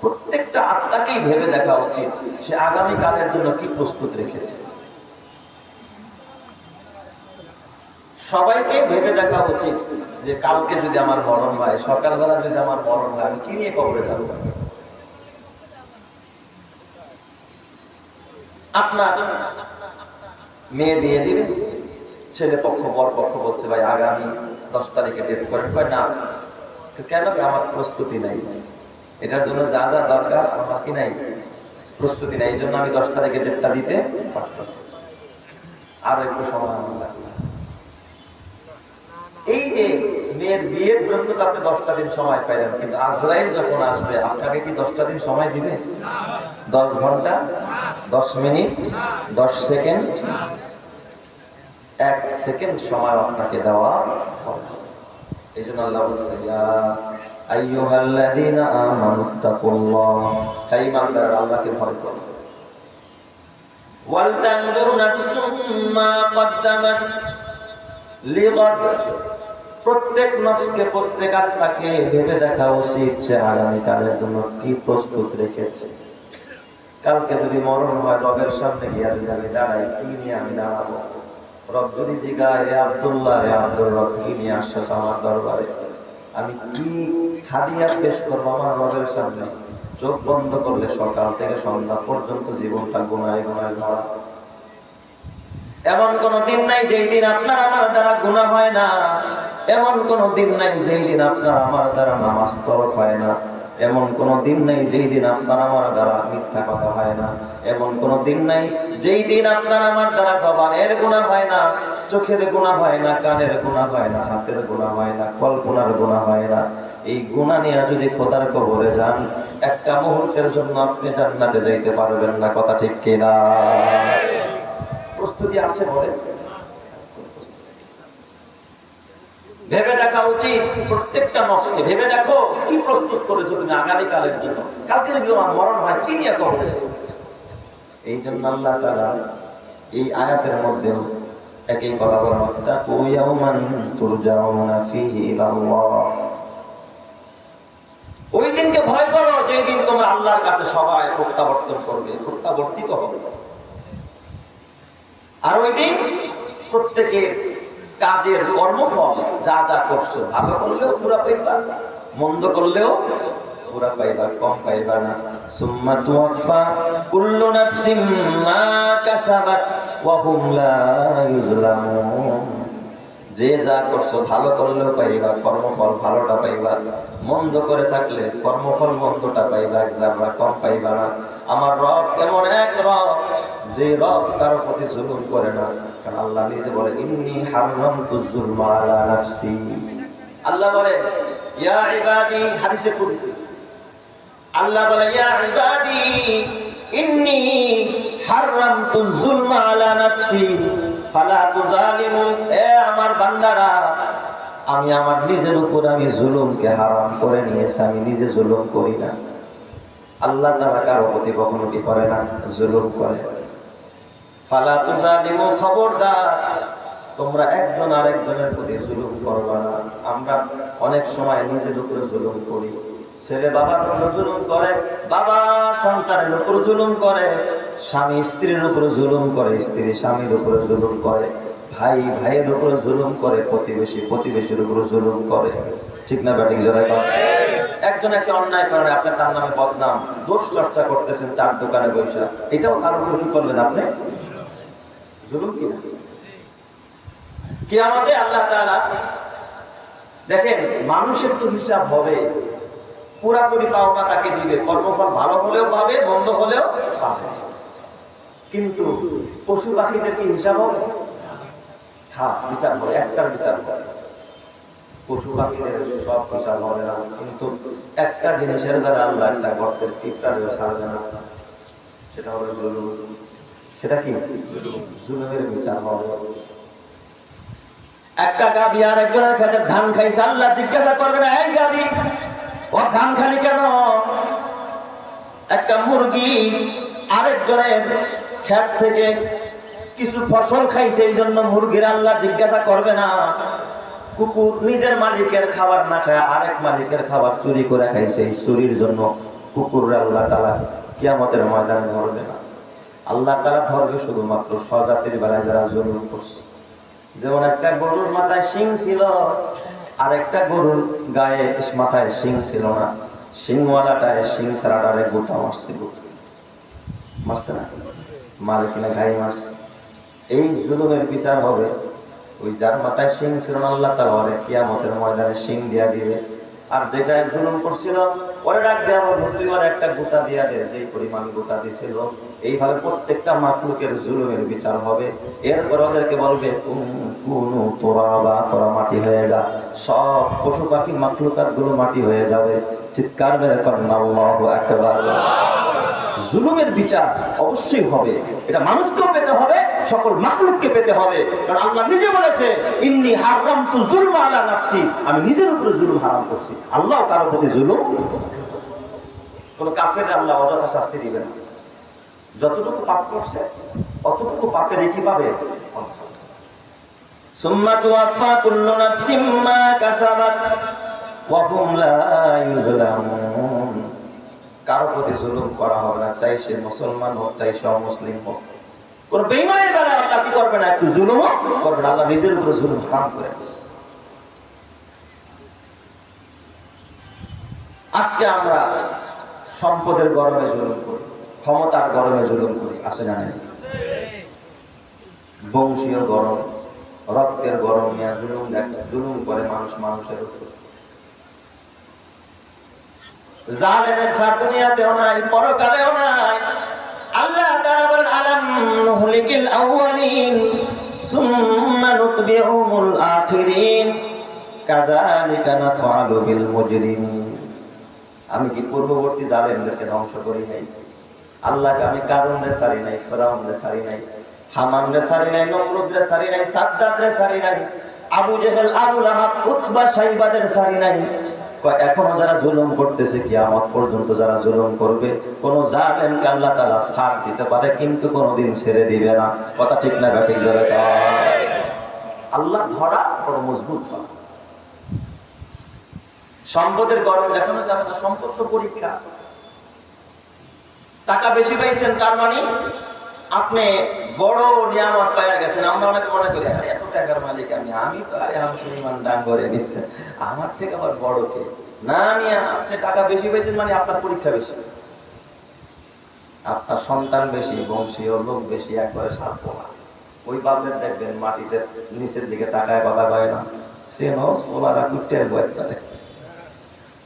প্রত্যেকটা আত্মাকেই ভেবে দেখা উচিত সে আগামী কালের জন্য কি প্রস্তুত রেখেছে। সবাইকে ভেবে দেখা উচিত যে কালকে যদি আমার মরণ হয়, সকালবেলা যদি আমার মরণ হয়, আমি কি নিয়ে কবরে যাব? আপনার মেয়ে দিয়ে দিবে? ছেলে পক্ষ, বর পক্ষ বলছে, ভাই, আগামী দশ তারিখে ডেট করেন। কয়, না। কেন আমার প্রস্তুতি নাই? এটার জন্য যা যা দরকার, আমার কি নাই, প্রস্তুতি নাই এই জন্য আমি দশ তারিখে ডেটটা দিতে পারতেছি। আরও একটু সময় এই যে মেয়ের বিয়ের জন্য তো আপনি দশটা দিন সময় পাইলেন, কিন্তু আজরাইল যখন আসবে, আপনাকে কি দশটা দিন সময় দিবে? দশ ঘণ্টা, দশ মিনিট, দশ সেকেন্ড, এক সেকেন্ড সময় আপনাকে দেওয়া হবে। এই জন্য আল্লাহ প্রত্যেক নফসকে প্রত্যেক আত্মাকে ভেবে দেখা উচিত যে আগামী কালের জন্য কি প্রস্তুত রেখেছে। কালকে যদি মরণ হয়, রবের সামনে গিয়ে যদি আমি দাঁড়াই, কি নিয়ে আমি দাঁড়াবো? রব যদি জিগায় রে আব্দুল্লাহ রে আব্দুল রব, কি নিয়ে আসছে আমার দরবারে? আমি কি হাদিয়া পেশ করব আমার রবের সামনে? চোখ বন্ধ করলে সকাল থেকে সন্ধ্যা পর্যন্ত জীবনটা গুনায় গুনায় ভরা। এমন কোন দিন নাই যেই দিন আপনার আমার দ্বারা গুণা হয় না। এমন কোন দিন নাই যেই দিন আপনার আমার দ্বারা নামাজ তরফ হয় না। এমন কোন দিন নাই যেই দিন আপনার আমার দ্বারা মিথ্যা কথা হয় না। এমন কোন দিন নাই যেই দিন আপনার আমার দ্বারা জবানের গুণা হয় না, চোখের গুণা হয় না, কানের গুণা হয় না, হাতের গুণা হয় না, কল্পনার গুণা হয় না। এই গুণা নিয়ে যদি খোদার কবরে যান, একটা মুহূর্তের জন্য আপনি জান্নাতে যাইতে পারবেন না, কথা ঠিক কিনা? প্রস্তুতি আছে বলে? ভেবে দেখা উচিত প্রত্যেকটা নফসকে। ভেবে দেখো কি প্রস্তুত করেছ তুমি আগামী কালের জন্য। কালকে যদি আমার মরণ হয়, কি নিয়ে করবে এই জন্য আল্লাহ তারা এই আয়াতের মধ্যে একই কথা বলা ইলাল্লাহ। ওই দিনকে ভয় করো যেই দিন তোমরা আল্লাহর কাছে সবাই প্রত্যাবর্তন করবে, প্রত্যাবর্তিত হবে। আর ওই দিন প্রত্যেকের কাজের কর্মফল যা যা করছ, ভালো করলেও পুরা পাইবা, মন্দ করলেও পুরা পাইবা, কম পাইবা না। সুম্মা তুওয়াফা কুল্লু নাফসিম মা কাসাবাত ওয়া হুম লা যে যা করছ ভালো করলেও পাইবা, কর্মফল ভালোটা পাইবা। মন্দ করে থাকলে কর্মফল মন্দটা পাইবা এক জাবরা কম পাইবা না। আমার রব এমন এক রব, যে রব কারও প্রতি জুলুম করে না। আল্লাহ নিজে বলে, ইন্নি হারামতু যুলমা আলা নাফসি। আল্লাহ বলে, ইয়া ইবাদি, হাদিসে আল্লাহ বলে, ইয়া ইবাদি, ইন্নি হারামতু যুলমা আলা নাফসি। ফালা তুজালিমু, এ আমার বান্দারা, আমি আমার নিজের উপর আমি জুলুমকে হারাম করে নিয়েছি, আমি নিজে জুলুম করি না। আল্লাহ তারা কারও প্রতি কখনো কি করে না? জুলুম করে। ফালা খবরদার, তোমরা একজন প্রতি জুলুম না। আমরা অনেক সময় নিজের উপরে জুলুম করি। ছেলে বাবার উপর জুলুম করে, বাবা সন্তানের উপর জুলুম করে, স্বামী স্ত্রীর জুলুম করে, স্ত্রী স্বামীর উপরে জুলুম করে, ভাই ভাইয়ের উপরে জুলুম করে, প্রতিবেশী প্রতিবেশীর উপরে জুলুম করে। ঠিক না ব্যাটিং জোড়ায় একজন একটা অন্যায় কারণে আপনি তার নামে বদনাম, দোষ চর্চা করতেছেন চার দোকানে বৈশা এটাও উপর কি করলেন আপনি? জুলুম আল্লাহ তাআলা, দেখেন, মানুষের তো হিসাব হবে। পুরাপুরি পাওনা তাকে দিবে। কর্মফল ভালো হলেও পাবে, মন্দ হলেও পাবে। কিন্তু পশু পাখিদের কি হিসাব হবে? হ্যাঁ বিচার করে, একটার বিচার করে। পশু পাখিদের সব হিসাব হবে না, কিন্তু একটা জিনিসের দ্বারা আল্লাহ একটা গর্তের টিপটারেও ছাড়বে না। সেটা হলো জুলুম। সেটা কি? জুলুমের বিচার হবে একটা গাবি আর একজনের খেতে ধান খাইছে, আল্লাহ জিজ্ঞাসা করবে না, এই গাবি ও ধান খালি কেন? একটা মুরগি আরেকজনের ক্ষেত থেকে কিছু ফসল খাইছে, এই জন্য মুরগির আল্লাহ জিজ্ঞাসা করবে না। কুকুর নিজের মালিকের খাবার না খায়, আরেক মালিকের খাবার চুরি করে খাইছে, এই চুরির জন্য কুকুর আল্লাহ তালা কিয়ামতের ময়দানে ধরবে না। আল্লাহ তারা ধরবে শুধুমাত্র স্বজাতির বেলায় যারা জুলুম করছে। যেমন একটা গরুর মাথায় শিং ছিল, আর একটা গরুর গায়ে মাথায় শিং ছিল না। শিংওয়ালাটায় শিং ছাড়াটারে গোটা মারছে গোটা মারছে না? মালিক না গায়ে মারছে। এই জুলুমের বিচার হবে। ওই যার মাথায় শিং ছিল না, আল্লাহ তালা ওরে কিয়ামতের ময়দানে শিং দিয়া দিবে। আর যেটা জুলুম করছিল ওরে ডাক দেওয়া হবে তুই ওর একটা গোটা দিয়া দে যে পরিমাণ গোটা দিছিল। এইভাবে প্রত্যেকটা মাকলুকের জুলুমের বিচার হবে। এরপর ওদেরকে বলবে তোরা বা তোরা মাটি হয়ে যা। সব পশু পাখি মাকলুকাতগুলো মাটি হয়ে যাবে। চিৎকার মেরে করেন আল্লাহু আকবার। জুলুমের বিচার অবশ্যই হবে। এটা মানুষকেও পেতে হবে, সকল মাকলুককে পেতে হবে। কারণ আল্লাহ নিজে বলেছে, ইন্নি হারাম তু জুলম আলা নাফসি। আমি নিজের উপরে জুলুম হারাম করছি। আল্লাহ কারও প্রতি জুলুম? কোন কাফের আল্লাহ অযথা শাস্তি দিবেন না। যতটুকু পাপ করছে, অতটুকু পাপের কি পাবে সুম্মা কাসাবাত, ওয়া হুম লা ইউজলামুন কারও প্রতি জুলুম করা হবে না, চাই সে মুসলমান হোক, চাই সে অমুসলিম হোক। কোন বেইমানের বেলায় আল্লাহ কি করবে না? একটু জুলুম করবে না। আল্লাহ নিজের উপরে জুলুম হারাম করে আজকে আমরা সম্পদের গরমে জুলুম করি, ক্ষমতার গরমে জুলুম করি আসে জানেন বংশীয় গরম, রক্তের গরম নিয়ে জুলুম দেখে, জুলুম করে মানুষ মানুষের উপর। জালেমের সার দুনিয়াতেও নাই, পরকালেও নাই। আল্লাহ বলেন, আলাম নুহলিকিল আউয়ালিন, সুম্মা নুতবিউহুমুল আখিরিন, কাযালিকা নাফআলু বিল আমি কি পূর্ববর্তী জালেমদেরকে ধ্বংস করি নাই? আল্লাহকে আমি কারণে সারি নাই, ফেরাউনরে সারি নাই হামানরে সারি নাই, নমরুদরে সারি নাই সাদ্দাতরে সারি নাই, Abu Jahl Abu Lahab Utba সাইবাদের সারি নাই। এখনও যারা জুলুম করতেছে কিয়ামত পর্যন্ত যারা জুলুম করবে, কোন জালেমকে আল্লাহ তাআলা ছাড় দিতে পারে, কিন্তু কোনোদিন ছেড়ে দিবে না। কথা ঠিক না ব্যাঠিক কয়। আল্লাহ ধরা বড় মজবুত হয় সম্পদের গরম দেখানো যাবে না সম্পদ তো পরীক্ষা। টাকা বেশি পাইছেন, তার মানে আপনি বড় নিয়ামত গেছেন। আমরা অনেক মনে করি এত টাকার মালিক আমি আমি তো আরে দান করে নিচ্ছে। আমার থেকে আবার বড় কে? না আপনি টাকা বেশি পেয়েছেন মানে আপনার পরীক্ষা বেশি। আপনার সন্তান বেশি বংশীয় লোক বেশি একবারে সাপ ওই বাপের দেখবেন মাটিতে নিচের দিকে তাকায় কথা কয় না। সে নস পোলারা কুটে বয় করে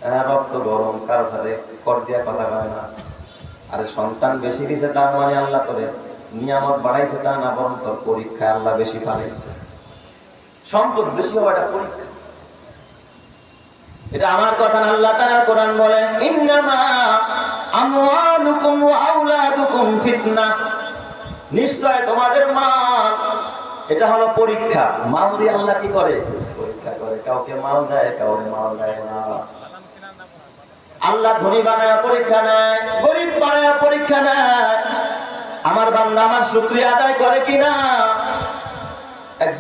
হ্যাঁ, রক্ত গরম কারও সাথে কর দিয়া কথা কয় না। আরে সন্তান বেশি দিছে তার মানে আল্লাহ করে নিয়ামত বাড়াইছে তা না, বরং তোর পরীক্ষায় আল্লাহ বেশি ফালাইছে। সম্পদ বেশি হওয়া এটা পরীক্ষা। এটা আমার কথা আল্লাহ তাআলা কোরআন বলে ইন্নামা আমওয়ালুকুম ওয়া আওলাদুকুম ফিতনা। নিশ্চয় তোমাদের মাল, এটা হলো পরীক্ষা। মাল দিয়ে আল্লাহ কি করে? পরীক্ষা করে। কাউকে মাল দেয়, কাউকে মাল দেয় না। আল্লাহ ধনী বানায় পরীক্ষা নেয়, গরিব বানায় পরীক্ষা নেয় আমার বান্দা আমার শুক্রিয়া আদায় করে কিনা? এক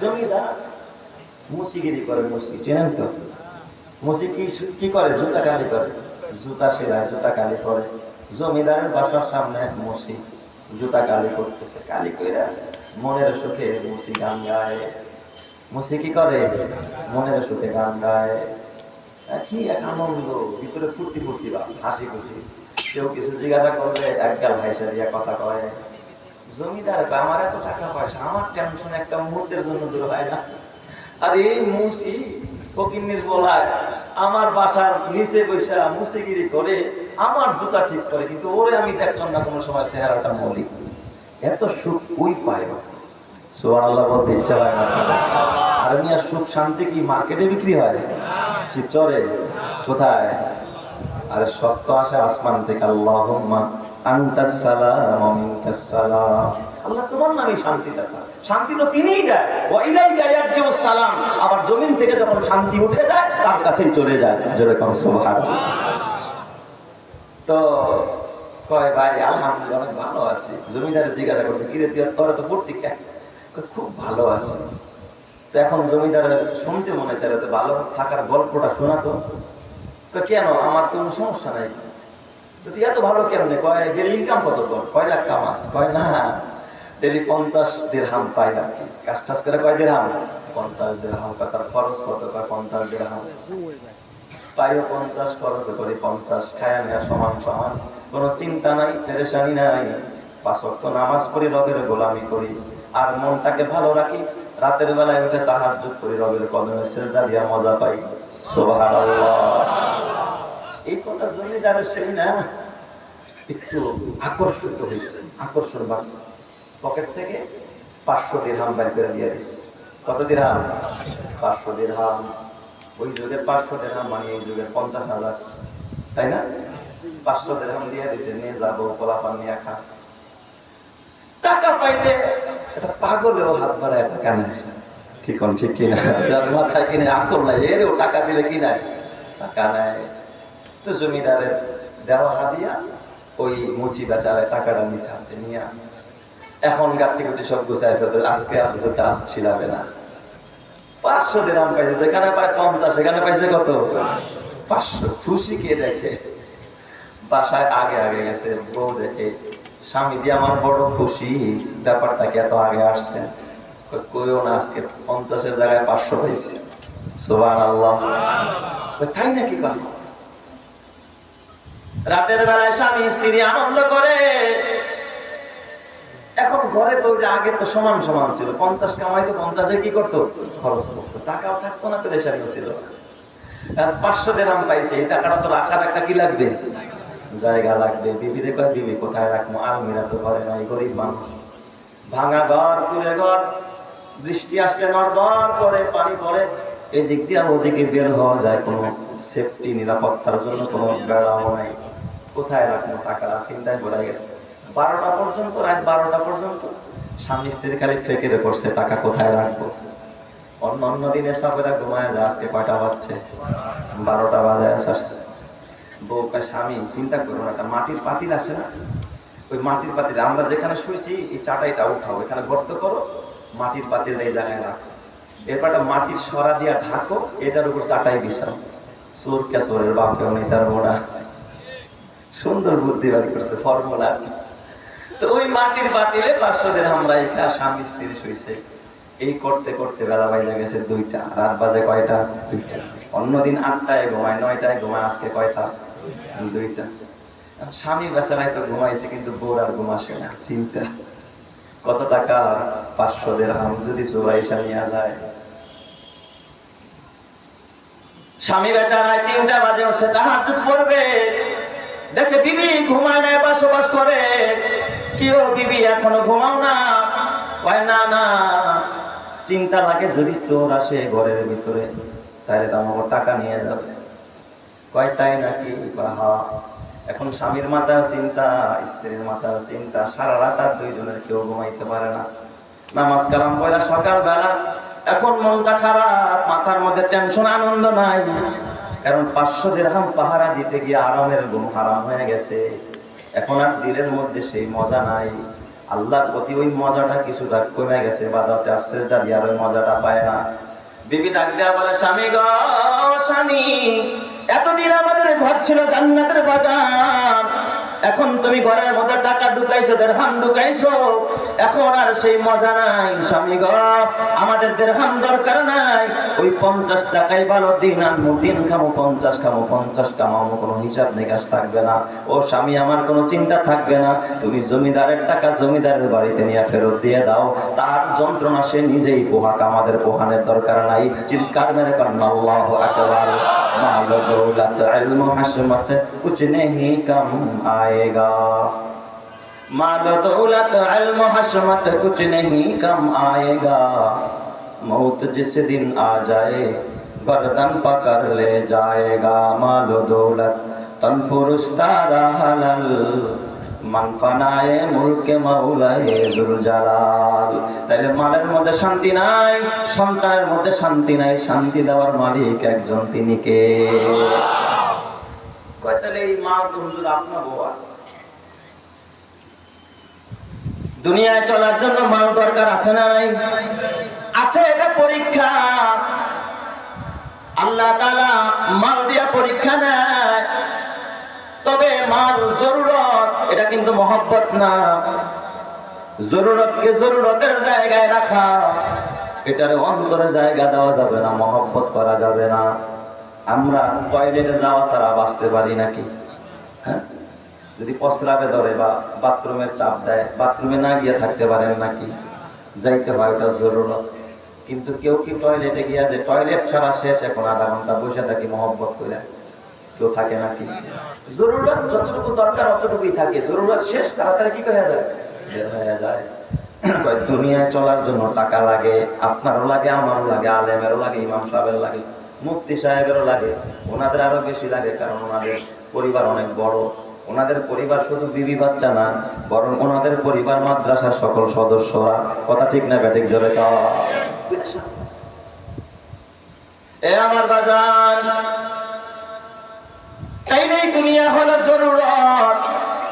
মুসিগিরি করে মুসি, চেনেন তো? মুসি কি কি করে? জুতা কালি করে। জুতা সেলাই, জুতা কালি করে। জমিদারের বাসার সামনে মুসি জুতা কালি করতেছে, কালি কইরা মনের সুখে মুসি গান গায়। মুসি কি করে? মনের সুখে গান গায়। কি এক আনন্দ, ভিতরে ফুর্তি ফুর্তি বা হাসি খুশি। কেউ কিছু জিজ্ঞাসা করলে এক গাল ভাইসা দিয়া কথা কয়। জমিদার আমার এত টাকা পয়সা, আমার টেনশন একটা মুহূর্তের জন্য দূর হয় না। আর এই মুসি বলায় আমার বাসার নিচে বৈশা মুসিগিরি করে, আমার জুতা ঠিক করে, কিন্তু ওরে আমি দেখলাম না কোনো সময় চেহারাটা মৌলিক এত সুখ ওই পায় সোহান আল্লাহ বলতে ইচ্ছা হয় না আর আর সুখ শান্তি কি মার্কেটে বিক্রি হয়? শিবচরে, কোথায়? আরে সত্য আসে আসমান থেকে, আল্লাহুম্মা। শান্তি শান্তি তো যখন শান্তি উঠে যায়, তার চলে যায়। তো কয়, ভাই অনেক ভালো আছি। জমিদার জিজ্ঞাসা খুব ভালো আছি। তো এখন জমিদারের শুনতে মনে চাইলে তো ভালো থাকার গল্পটা শোনাতো কেন? আমার কোনো সমস্যা নাই। তুই এত ভালো কেমনে কয় ইনকাম কত কর কয়, লাখ কামাস কয়, না। ডেলি পঞ্চাশ দেড়হাম পাই আর কি। কাজ টাজ করে কয় দেড়হাম পঞ্চাশ দেড়হাম কয়, তার খরচ কত? কয়, পঞ্চাশ দেড়হাম পাইও পঞ্চাশ খরচ পঞ্চাশ। সমান সমান, কোনো চিন্তা নাই, পেরেশানি নাই। পাঁচ নামাজ পড়ি, রবের গোলামি করি। আর মনটাকে ভালো রাখি, রাতের বেলায় উঠে তাহার যুগ করি, রবের কদমে সেজদা দিয়া মজা পাই। সুবহানাল্লাহ। এই কথা জমিদারের সেই না, একটু আকর্ষিত হয়েছে, আকর্ষণ বাড়ছে। পকেট থেকে পাঁচশো দিরহাম বের করে দিয়ে দিচ্ছে কত দিরহাম পাঁচশো দিরহাম ওই যুগে পাঁচশো দিরহাম মানে এই যুগে পঞ্চাশ হাজার। তাই না? পাঁচশো দিরহাম দিয়ে দিছে, নিয়ে যাব, পোলাপান নিয়ে খা। টাকা পাইলে এটা পাগলেও হাত বাড়ায় টাকা নেয়। কি কোন, ঠিক কিনা? যার মাথায় কিনে আকল নাই, এরেও টাকা দিলে কি নাই টাকা নেয়। তো জমিদারের দেওয়া হাদিয়া ওই মুচি বেচারে টাকাটা নিচে হাতে নিয়ে এখন গাট্টি গুটি সব গুছায় ফেলতে আজকে আর জোতা ছিলাবে না। পাঁচশো দিরাম পাইছে, যেখানে পায় পঞ্চাশ সেখানে পাইছে কত? পাঁচশো। খুশি কে দেখে? বাসায় আগে আগে গেছে, বউ দেখে, স্বামী দিয়ে আমার বড় খুশি, ব্যাপারটা কি এত আগে আসছে? কই- কইও না, আজকে পঞ্চাশের জায়গায় পাঁচশো পাইছে। সোবান আল্লাহ তাই নাকি কথা? রাতের বেলায় স্বামী, স্ত্রী আনন্দ করে। এখন ঘরে তো যে আগে তো সমান সমান ছিল। পঞ্চাশ কামাই তো পঞ্চাশে কি করতো? খরচ করতো। টাকাও থাকতো না পেরেশানিও ছিল পাঁচশো দেরাম পাইছে, এই টাকাটা তো রাখার একটা কি লাগবে? জায়গা লাগবে। বিবিরে কয়, বিবি, কোথায় রাখব? আলমিরা তো ঘরে নাই, গরিব মানুষ। ভাঙা ঘর কুড়ে ঘর, বৃষ্টি আসলে নড়বড় করে, পানি পড়ে। এই দিক দিয়ে ওদিকে বের হওয়া যায় কোনো সেফটি নিরাপত্তার জন্য কোনো বেড়াও নাই। কোথায় রাখব টাকাটা? চিন্তায় পড়ে গেছে। বারোটা পর্যন্ত, রাত বারোটা পর্যন্ত। স্বামী স্ত্রী খালি ফেকেরে করছে, টাকা কোথায় রাখব? অন্য অন্য দিনে সবেরা ঘুমায় যায়, আজকে কয়টা বাজছে? বারোটা বাজায় আসছে বউকা স্বামী, চিন্তা করো না, একটা মাটির পাতিল আছে না? ওই মাটির পাতিল আমরা যেখানে শুয়েছি, এই চাটাইটা উঠাও। এখানে গর্ত করো, মাটির পাতিল এই জায়গায় রাখো। এরপর মাটির সরা দিয়া ঢাকো, এটার উপর চাটাই বিছাও। চোর কে চোরের বাপেও নেই তার সুন্দর বুদ্ধি বার করছে ফর্মুলা তো ওই মাটির পাঁচশো দিন আমরা এখানে স্বামী স্ত্রী শুয়েছে এই করতে করতে বেলা গেছে দুইটা, রাত বাজে কয়টা? দুইটা। অন্যদিন আটটায় ঘুমায়, নয়টায় ঘুমায়, আজকে কয়টা? দুইটা। স্বামী বেচারায় তো ঘুমাইছে, কিন্তু বোর আর ঘুমাসে না, চিন্তা। কত টাকা? পাঁচশো দেড় হাম যদি চোরাইশা নিয়ে যায়। স্বামী বেচারায় তিনটা বাজে উঠছে তাহার চুপ করবে। দেখে বিবি ঘুমায় না বসবাস করে। কেউ বিবি এখনও ঘুমাও না? কয় না না চিন্তা লাগে যদি চোর আসে ঘরের ভিতরে তাহলে তো আমাকে টাকা নিয়ে যাবে। কয় তাই নাকি? কয়, হা এখন স্বামীর মাথায় চিন্তা স্ত্রীর মাথায় চিন্তা সারা রাত আর দুইজনের কেউ ঘুমাইতে পারে না। নামাজ কালাম পয়লা সকাল বেলা এখন মনটা খারাপ, মাথার মধ্যে টেনশন আনন্দ নাই। কারণ পাঁচশো দেড়হাম পাহারা দিতে গিয়ে আরামের ঘুম হারাম হয়ে গেছে। এখন আর দিলের মধ্যে সেই মজা নাই। আল্লাহর প্রতি ওই মজাটা কিছুটা কমে গেছে, বাদাতে সেজদা দিয়ে আর ওই মজাটা পায় না। বিবি ডাক দেয়া বলে, স্বামী গো, স্বামী, এতদিন আমাদের ঘর ছিল জান্নাতের বাগান। এখন তুমি ঘরের মধ্যে টাকা ঢুকাইছো দেড়হাম ঢুকাইছো। এখন আর সেই মজা নাই, স্বামী গো। আমাদের দেড়হাম দরকার নাই। ওই পঞ্চাশ টাকাই ভালো, দিন আনব দিন খামো, পঞ্চাশ খামো, পঞ্চাশ কামাবো, কোনো হিসাব নিকাশ থাকবে না। ও স্বামী, আমার কোনো চিন্তা থাকবে না। তুমি জমিদারের টাকা জমিদারের বাড়িতে নিয়ে ফেরত দিয়ে দাও। তার যন্ত্রণা সে নিজেই পোহাক, আমাদের পোহানের দরকার নাই। চিৎকার মেরে করেন আল্লাহ আকবার। মাল দৌলত ইলম হাসমত কুছ নেহি কম আয়েগা। माल दौलत इल्म हशमत कुछ नहीं कम आएगा मौत जिस दिन आ जाए गर्दन पकड़ ले जाएगा माल दौलत तन पुरुष तारा हलल মান ফানায়ে মুলকে মাওলায়ে জুল জালাল তাইলে মালের মধ্যে শান্তি নাই সন্তানের মধ্যে শান্তি নাই শান্তি দেওয়ার মালিক একজন তিনি কে কয় তাহলে এই মাল তো হুজুর আপনার বউ আছে দুনিয়ায় চলার জন্য মাল দরকার আছে না নাই? আছে এটা পরীক্ষা। আল্লাহ তাআলা মাল দিয়া পরীক্ষা নেয়। তবে মাল জরুরত, এটা কিন্তু মহব্বত না। জরুরতকে জরুরতের জায়গায় রাখা। এটার অন্তরে জায়গা দেওয়া যাবে না, মহব্বত করা যাবে না। আমরা টয়লেটে যাওয়া ছাড়া বাঁচতে পারি নাকি? হ্যাঁ? যদি প্রস্রাবে ধরে বা বাথরুমের চাপ দেয়, বাথরুমে না গিয়ে থাকতে পারেন নাকি? যাইতে হয় ওটা জরুরত। কিন্তু কেউ কি টয়লেটে গিয়া যে টয়লেট ছাড়া শেষ এখন আধা ঘণ্টা বসে থাকি, মহব্বত করে কেউ থাকে নাকি? জরুরত যতটুকু দরকার অতটুকুই থাকে। জরুরত শেষ, তাড়াতাড়ি কি যায়? হয়ে যায়। দুনিয়ায় চলার জন্য টাকা লাগে, আপনারও লাগে, আমারও লাগে, আলেমেরও লাগে, ইমাম সাহেবের লাগে, মুফতি সাহেবেরও লাগে, ওনাদের আরও বেশি লাগে, কারণ ওনাদের পরিবার অনেক বড়। ওনাদের পরিবার শুধু বিবি বাচ্চা না, বরং ওনাদের পরিবার মাদ্রাসার সকল সদস্যরা, কথা ঠিক না ব্যাটিক এ আমার বাজান দুনিয়া হলো জরুরত,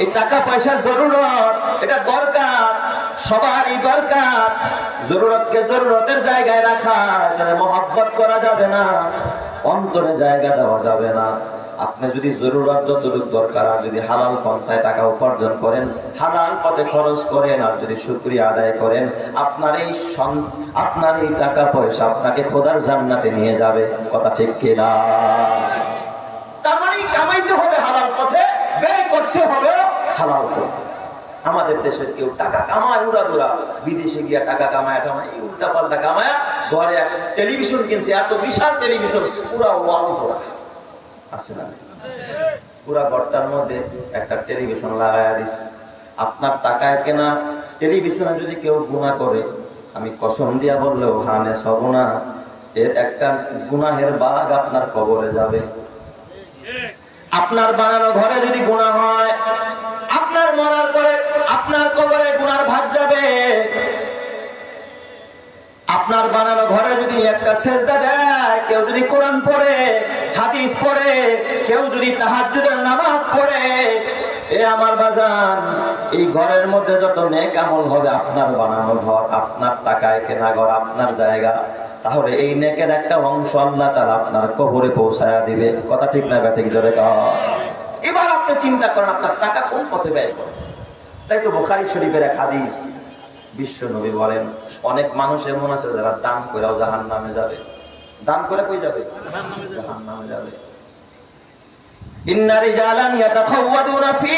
এই টাকা পয়সার জরুরত, এটা দরকার, সবারই দরকার। জরুরতকে জরুরতের জায়গায় রাখা এখানে মহাব্বত করা যাবে না, অন্তরে জায়গা দেওয়া যাবে না। আপনি যদি জরুরত যতটুকু দরকার, আর যদি হালাল পন্থায় টাকা উপার্জন করেন, হালাল পথে খরচ করেন, আর যদি শুক্রিয়া আদায় করেন, আপনার এই আপনার এই টাকা পয়সা আপনাকে খোদার জান্নাতে নিয়ে যাবে। কথা ঠিক কিনা মানে টেলিভিশন কিনছে, এত বিশাল টেলিভিশন, পুরা ওয়াল ভরা। আছে না। পুরা ঘরটার মধ্যে একটা টেলিভিশন লাগাইয়া দিস। আপনার টাকায় কেনা টেলিভিশনে যদি কেউ গুণা করে, আমি কসম দিয়া বললেও হানে সব এর একটা গুনাহের বাঘ আপনার কবরে যাবে। আপনার বানানো ঘরে যদি গুণা হয় আপনার বানানো ঘরে যদি একটা সেজদা দেয়, কেউ যদি কোরআন পড়ে, হাদিস পড়ে, কেউ যদি তাহাজ্জুদের নামাজ পড়ে, এ আমার বাজান, এই ঘরের মধ্যে যত নেক আমল হবে, আপনার বানানো ঘর, আপনার টাকায় কেনা ঘর, আপনার জায়গা, তাহলে এই নেকের একটা অংশ আল্লাহ তারা আপনার কবরে পৌঁছায়া দিবে। কথা ঠিক না ব্যাঠিক জোরে। এবার আপনি চিন্তা করেন, আপনার টাকা কোন পথে ব্যয় করেন তাই তো বোখারি শরীফের এক হাদিস। বিশ্ব নবী বলেন, অনেক মানুষ এমন আছে যারা দান করেও জাহান নামে যাবে। দান করে কই যাবে? জাহান নামে যাবে। ইন্না রিজালান ইয়াতাখাওয়াদুনা ফি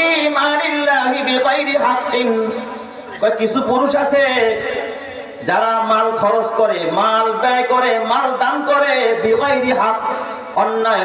বিগাইরি হাক্কিন। কিছু পুরুষ আছে যারা মাল খরচ করে, মাল ব্যয় করে, মাল দান করে বিগাইরি হাক অন্যায়